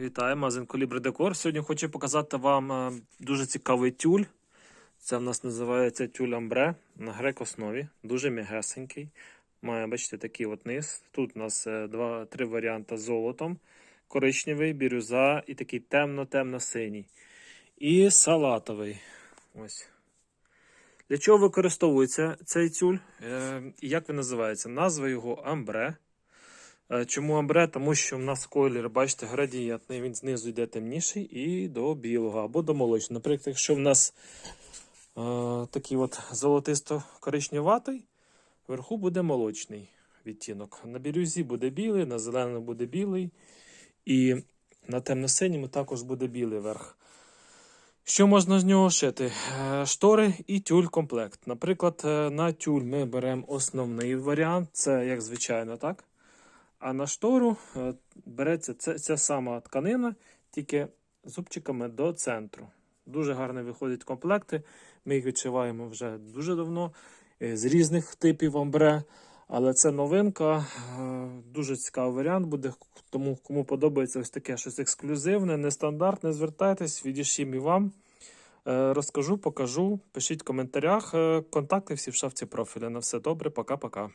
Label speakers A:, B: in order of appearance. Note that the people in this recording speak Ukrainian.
A: Вітаю, магазин Колібри Декор. Сьогодні хочу показати вам е, дуже цікавий тюль. Це в нас називається тюль амбре на грек-основі. Дуже м'ягесенький. Має, бачите, такий от низ. Тут у нас е, два, три варіанти з золотом: коричневий, бірюза і такий темно-темно-синій. І салатовий. Ось. Для чого використовується цей тюль? Е, як він називається? Назва його амбре. Е, Чому амбре? Тому що в нас колір, бачите, градієнтний, він знизу йде темніший і до білого або до молочного. Наприклад, якщо в нас е, такий от золотисто-коричневатий, вверху буде молочний відтінок. На бірюзі буде білий, на зеленому буде білий, і на темно-синьому також буде білий верх. Що можна з нього шити? Е, Штори і тюль комплект. Наприклад, е, на тюль ми беремо основний варіант, це як звичайно, так? А на штору е, береться ця, ця сама тканина, тільки зубчиками до центру. Дуже гарно виходять комплекти. Ми їх відшиваємо вже дуже давно е, з різних типів амбре. Але це новинка, е, дуже цікавий варіант буде. Тому кому подобається ось таке щось ексклюзивне, нестандартне, звертайтесь, відішім і вам. Розкажу, покажу. Пишіть в коментарях. Контакти всі в шафці профіля. На все добре, пока-пока.